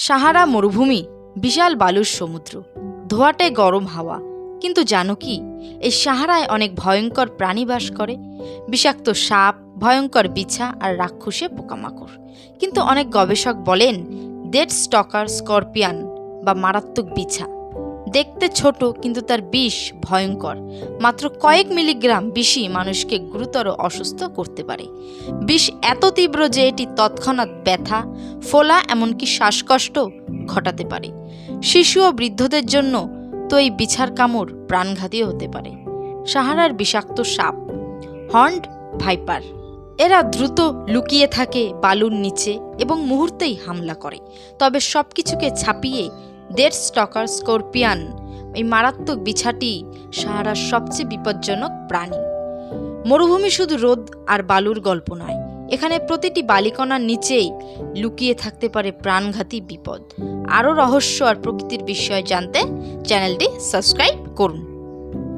সাহারা মরুভূমি, বিশাল বালুর সমুদ্র। ধোয়াটে গরম হাওয়া। কিন্তু জানো কি, এই সাহারায় অনেক ভয়ঙ্কর প্রাণী বাস করে। বিষাক্ত সাপ, ভয়ঙ্কর বিছা আর রাক্ষসে পোকামাকড়। কিন্তু অনেক গবেষক বলেন, ডেড স্টকার, স্করপিয়ান বা মারাত্মক বিছা। দেখতে ছোট, কিন্তু তার বিষ ভয়ঙ্কর। মাত্র কয়েক মিলিগ্রাম বিষই মানুষকে গুরুতর অসুস্থ করতে পারে। বিষ এত তীব্র যে এটি তৎক্ষণাৎ ব্যথা ফোলা এমনকি শ্বাসকষ্ট ঘটাতে পারে। শিশু ও বৃদ্ধদের জন্য তো এই বিছার কামড় প্রাণঘাতী হতে পারে। সাহারার বিষাক্ত সাপ হর্নড ভাইপার, এরা দ্রুত লুকিয়ে থাকে বালুর নিচে এবং মুহূর্তেই হামলা করে। তবে সব কিছুকে ছাপিয়ে দেড় স্টকার স্করপিয়ান, এই মারাত্মক বিছাটি সাহারার সবচেয়ে বিপজ্জনক প্রাণী। মরুভূমি শুধু রোদ আর বালুর গল্প নয় এখানে প্রতিটি বালিকণার নিচেই লুকিয়ে থাকতে পারে প্রাণঘাতী বিপদ। আরও রহস্য আর প্রকৃতির বিষয়ে জানতে চ্যানেলটি সাবস্ক্রাইব করুন।